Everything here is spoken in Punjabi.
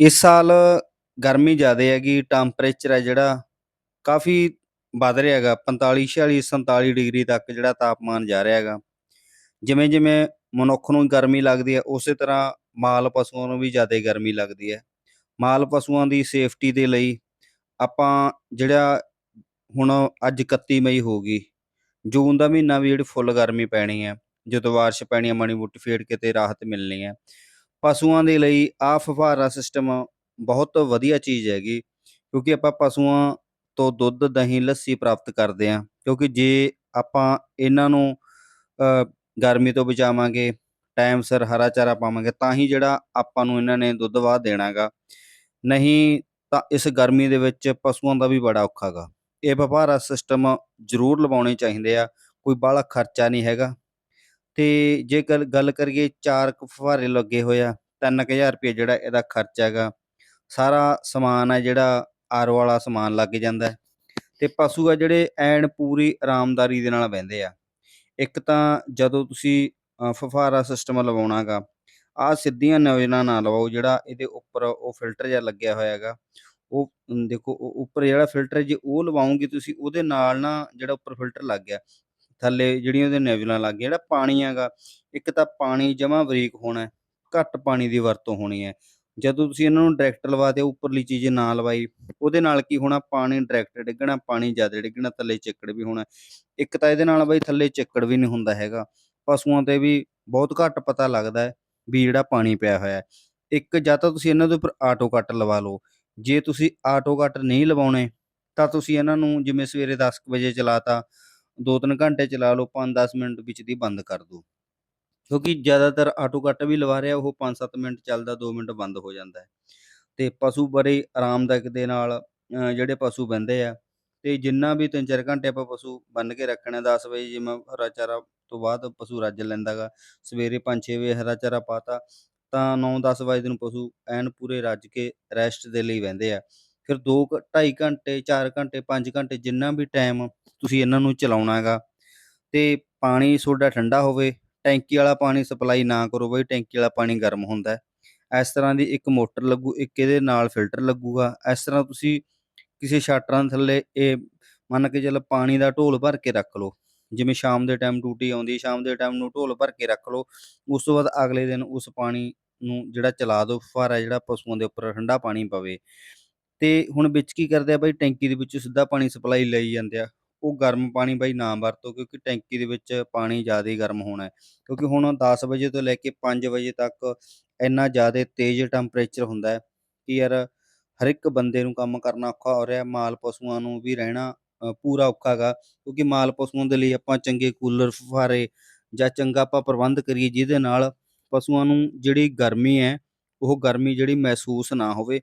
ਇਸ ਸਾਲ ਗਰਮੀ ਜ਼ਿਆਦਾ ਹੈਗੀ, ਟੈਂਪਰੇਚਰ ਹੈ ਜਿਹੜਾ ਕਾਫੀ ਵੱਧ ਰਿਹਾ ਹੈਗਾ 45, 46, 47 ਡਿਗਰੀ ਤੱਕ ਜਿਹੜਾ ਤਾਪਮਾਨ ਜਾ ਰਿਹਾ ਹੈਗਾ। ਜਿਵੇਂ-ਜਿਵੇਂ ਮਨੁੱਖ ਨੂੰ ਗਰਮੀ ਲੱਗਦੀ ਹੈ, ਉਸੇ ਤਰ੍ਹਾਂ ਮਾਲ ਪਸ਼ੂਆਂ ਨੂੰ ਵੀ ਜ਼ਿਆਦਾ ਗਰਮੀ ਲੱਗਦੀ ਹੈ। ਮਾਲ ਪਸ਼ੂਆਂ ਦੀ ਸੇਫਟੀ ਦੇ ਲਈ ਆਪਾਂ ਜਿਹੜਾ ਹੁਣ ਅੱਜ 31 ਮਈ ਹੋ ਗਈ, ਜੂਨ ਦਾ ਮਹੀਨਾ ਵੀ ਜਿਹੜੀ ਫੁੱਲ ਗਰਮੀ ਪੈਣੀ ਹੈ, ਜਦੋਂ ਬਾਰਿਸ਼ ਪੈਣੀ ਹੈ ਮਾੜੀ ਫੇੜ ਕੇ ਕਿਤੇ ਰਾਹਤ ਮਿਲਣੀ ਹੈ। ਪਸ਼ੂਆਂ ਦੇ ਲਈ ਆਹ ਫੁਹਾਰਾ ਸਿਸਟਮ ਬਹੁਤ ਵਧੀਆ ਚੀਜ਼ ਹੈਗੀ, ਕਿਉਂਕਿ ਆਪਾਂ ਪਸ਼ੂਆਂ ਤੋਂ ਦੁੱਧ, ਦਹੀਂ, ਲੱਸੀ ਪ੍ਰਾਪਤ ਕਰਦੇ ਹਾਂ, ਕਿਉਂਕਿ ਜੇ ਆਪਾਂ ਇਹਨਾਂ ਨੂੰ ਅ, ਗਰਮੀ ਤੋਂ ਬਚਾਵਾਂਗੇ, ਟਾਈਮ ਸਿਰ ਹਰਾ ਚਾਰਾ ਪਾਵਾਂਗੇ, ਤਾਂ ਹੀ ਜਿਹੜਾ ਆਪਾਂ ਨੂੰ ਇਹਨਾਂ ਨੇ ਦੁੱਧ ਵਾਧ ਦੇਣਾ ਗਾ ਨਹੀਂ ਤਾਂ ਇਸ ਗਰਮੀ ਦੇ ਵਿੱਚ ਪਸ਼ੂਆਂ ਦਾ ਵੀ ਬੜਾ ਔਖਾ ਗਾ ਇਹ ਫੁਹਾਰਾ ਸਿਸਟਮ ਜ਼ਰੂਰ ਲਵਾਉਣੇ ਚਾਹੀਦੇ ਆ, ਕੋਈ ਬਾਹਲਾ ਖਰਚਾ ਨਹੀਂ ਹੈਗਾ। ਤੇ ਜੇ ਗੱਲ ਗੱਲ ਕਰੀਏ 4 ਕੁ ਫੁਹਾਰੇ ਲੱਗੇ ਹੋਏ ਆ, 3000 ਰੁਪਏ ਜਿਹੜਾ ਇਹਦਾ ਖਰਚਾ ਹੈਗਾ। ਸਾਰਾ ਸਮਾਨ ਆ ਜਿਹੜਾ ਆਰਓ ਵਾਲਾ ਸਮਾਨ ਲੱਗ ਜਾਂਦਾ ਹੈ ਤੇ ਪਸ਼ੂ ਆ ਜਿਹੜੇ ਐਨ ਪੂਰੀ ਆਰਾਮਦਾਰੀ ਦੇ ਨਾਲ ਬਹਿੰਦੇ ਆ। ਇੱਕ ਤਾਂ ਜਦੋਂ ਤੁਸੀਂ ਅ, ਫੁਹਾਰਾ ਸਿਸਟਮ ਲਵਾਉਣਾ ਗਾ, ਆਹ ਸਿੱਧੀਆਂ ਨੋਜ਼ਲਾਂ ਨਾ ਲਵਾਓ, ਜਿਹੜਾ ਇਹਦੇ ਉੱਪਰ ਉਹ ਫਿਲਟਰ ਜਿਹਾ ਲੱਗਿਆ ਹੋਇਆ ਹੈਗਾ, ਉਹ ਅਮ, ਦੇਖੋ ਉਹ ਉੱਪਰ ਜਿਹੜਾ ਫਿਲਟਰ ਜੇ ਉਹ ਲਵਾਉਂਗੇ ਤੁਸੀਂ, ਉਹਦੇ ਨਾਲ ਨਾ ਜਿਹੜਾ ਉੱਪਰ ਫਿਲਟਰ ਲੱਗ ਗਿਆ, ਥੱਲੇ ਜਿਹੜੀਆਂ ਉਹਦੀਆਂ ਨੋਜ਼ਲਾਂ ਲੱਗ ਗਈਆਂ, ਜਿਹੜਾ ਪਾਣੀ ਹੈਗਾ, ਇੱਕ ਤਾਂ ਪਾਣੀ ਜਮਾਂ ਬਰੀਕ ਹੋਣਾ ਹੈ, ਘੱਟ ਪਾਣੀ ਦੀ ਵਰਤੋਂ ਹੋਣੀ ਹੈ। ਜਦੋਂ ਤੁਸੀਂ ਇਹਨਾਂ ਨੂੰ ਡਾਇਰੈਕਟ ਲਵਾ ਉੱਪਰਲੀ ਚੀਜ਼ ਨਾ ਲਵਾਈ, ਉਹਦੇ ਨਾਲ ਕੀ ਹੋਣਾ ਪਾਣੀ ਡਾਇਰੈਕਟ ਡਿੱਗਣਾ, ਪਾਣੀ ਜ਼ਿਆਦਾ ਡਿੱਗਣਾ, ਥੱਲੇ ਚਿੱਕੜ ਵੀ ਹੋਣਾ। ਇੱਕ ਤਾਂ ਇਹਦੇ ਨਾਲ ਬਈ ਥੱਲੇ ਚਿੱਕੜ ਵੀ ਨਹੀਂ ਹੁੰਦਾ ਹੈਗਾ, ਪਸ਼ੂਆਂ ਤੇ ਵੀ ਬਹੁਤ ਘੱਟ ਪਤਾ ਲੱਗਦਾ ਹੈ ਵੀ ਜਿਹੜਾ ਪਾਣੀ ਪਿਆ ਹੋਇਆ ਹੈ। ਇੱਕ ਜਾਂ ਤਾਂ ਤੁਸੀਂ ਇਹਨਾਂ ਦੇ ਉੱਪਰ ਆਟੋ ਕੱਟ ਲਵਾ ਲਓ, ਜੇ ਤੁਸੀਂ ਆਟੋ ਕੱਟ ਨਹੀਂ ਲਵਾਉਣੇ, ਤਾਂ ਤੁਸੀਂ ਇਹਨਾਂ ਨੂੰ ਜਿਵੇਂ ਸਵੇਰੇ 10 ਕੁ ਵਜੇ ਚਲਾਤਾ, 2-3 ਘੰਟੇ ਚਲਾ ਲਓ, 5-10 ਮਿੰਟ ਵਿੱਚ ਦੀ ਬੰਦ ਕਰ ਦਿਓ। ਕਿਉਂਕਿ ਜ਼ਿਆਦਾਤਰ ਆਟੋ ਕੱਟ ਵੀ ਲਵਾ ਰਿਹਾ ਉਹ 5-7 ਮਿੰਟ ਚੱਲਦਾ, 2 ਮਿੰਟ ਬੰਦ ਹੋ ਜਾਂਦਾ ਹੈ ਤੇ ਪਸ਼ੂ ਬੜੇ ਆਰਾਮਦਾਇਕ ਦੇ ਨਾਲ ਜਿਹੜੇ ਪਸ਼ੂ ਬਹਿੰਦੇ ਆ ਤੇ ਜਿੰਨਾ ਵੀ 3-4 ਘੰਟੇ ਆਪਾਂ ਪਸ਼ੂ ਬੰਨ੍ਹ ਕੇ ਰੱਖਣਾ, 10 ਵਜੇ ਜਿਵੇਂ ਹਰਾ ਚਾਰਾ ਤੋਂ ਬਾਅਦ ਪਸ਼ੂ ਰੱਜ ਲੈਂਦਾ ਗਾ, ਸਵੇਰੇ 5-6 ਵਜੇ ਹਰਾ ਚਾਰਾ ਪਾਤਾ, ਤਾਂ 9-10 ਵਜੇ ਨੂੰ ਪਸ਼ੂ ਐਨ ਪੂਰੇ ਰੱਜ ਕੇ ਰੈਸਟ ਦੇ ਲਈ ਵਹਿੰਦੇ ਆ। ਫਿਰ 2 ਕੁ 2.5 ਘੰਟੇ, 4 ਘੰਟੇ, 5 ਘੰਟੇ ਜਿੰਨਾ ਵੀ ਟਾਈਮ ਤੁਸੀਂ ਇਹਨਾਂ ਨੂੰ ਚਲਾਉਣਾ ਹੈਗਾ ਤੇ ਪਾਣੀ ਤੁਹਾਡਾ ਠੰਡਾ ਹੋਵੇ, ਟੈਂਕੀ ਵਾਲਾ ਪਾਣੀ ਸਪਲਾਈ ਨਾ ਕਰੋ ਬਈ, ਟੈਂਕੀ ਵਾਲਾ ਪਾਣੀ ਗਰਮ ਹੁੰਦਾ ਇਸ ਤਰ੍ਹਾਂ ਦੀ ਇੱਕ ਮੋਟਰ ਲੱਗੂ, ਇੱਕ ਇਹਦੇ ਨਾਲ ਫਿਲਟਰ ਲੱਗੂਗਾ। ਇਸ ਤਰ੍ਹਾਂ ਤੁਸੀਂ ਕਿਸੇ ਸ਼ਟਰਾਂ ਥੱਲੇ ਇਹ ਮੰਨ ਕੇ ਚੱਲ ਪਾਣੀ ਦਾ ਢੋਲ ਭਰ ਕੇ ਰੱਖ ਲਓ। ਜਿਵੇਂ ਸ਼ਾਮ ਦੇ ਟਾਈਮ ਡਿਊਟੀ ਆਉਂਦੀ, ਸ਼ਾਮ ਦੇ ਟਾਈਮ ਨੂੰ ਢੋਲ ਭਰ ਕੇ ਰੱਖ ਲਓ। ਉਸ ਤੋਂ ਬਾਅਦ ਅਗਲੇ ਦਿਨ ਉਸ ਪਾਣੀ ਨੂੰ ਜਿਹੜਾ ਚਲਾ ਦਿਓ, ਫੁਹਾਰਾ ਜਿਹੜਾ ਪਸ਼ੂਆਂ ਦੇ ਉੱਪਰ ਠੰਡਾ ਪਾਣੀ ਪਵੇ ਤੇ ਹੁਣ ਵਿੱਚ ਕੀ ਕਰਦੇ ਆ ਬਾਈ ਟੈਂਕੀ ਦੇ ਵਿੱਚੋਂ ਸਿੱਧਾ ਪਾਣੀ ਸਪਲਾਈ ਲਈ ਜਾਂਦੇ ਆ। ਉਹ ਗਰਮ ਪਾਣੀ ਬਾਈ ਨਾ ਵਰਤੋ, ਕਿਉਂਕਿ ਟੈਂਕੀ ਦੇ ਵਿੱਚ ਪਾਣੀ ਜ਼ਿਆਦਾ ਹੀ ਗਰਮ ਹੋਣਾ ਹੈ। ਕਿਉਂਕਿ ਹੁਣ 10 ਵਜੇ ਤੋਂ ਲੈ ਕੇ 5 ਵਜੇ ਤੱਕ ਇੰਨਾ ਜ਼ਿਆਦਾ ਤੇਜ਼ ਟੈਂਪਰੇਚਰ ਹੁੰਦਾ ਹੈ ਕਿ ਯਾਰ ਹਰ ਇੱਕ ਬੰਦੇ ਨੂੰ ਕੰਮ ਕਰਨਾ ਔਖਾ ਹੋ ਰਿਹਾ, ਮਾਲ ਪਸ਼ੂਆਂ ਨੂੰ ਵੀ ਰਹਿਣਾ ਪੂਰਾ ਔਖਾ ਹੈਗਾ ਕਿਉਂਕਿ ਮਾਲ ਪਸ਼ੂਆਂ ਦੇ ਲਈ ਆਪਾਂ ਚੰਗੇ ਕੂਲਰ, ਫੁਹਾਰੇ ਜਾਂ ਚੰਗਾ ਆਪਾਂ ਪ੍ਰਬੰਧ ਕਰੀਏ ਜਿਹਦੇ ਨਾਲ ਪਸ਼ੂਆਂ ਨੂੰ ਜਿਹੜੀ ਗਰਮੀ ਹੈ, ਉਹ ਗਰਮੀ ਜਿਹੜੀ ਮਹਿਸੂਸ ਨਾ ਹੋਵੇ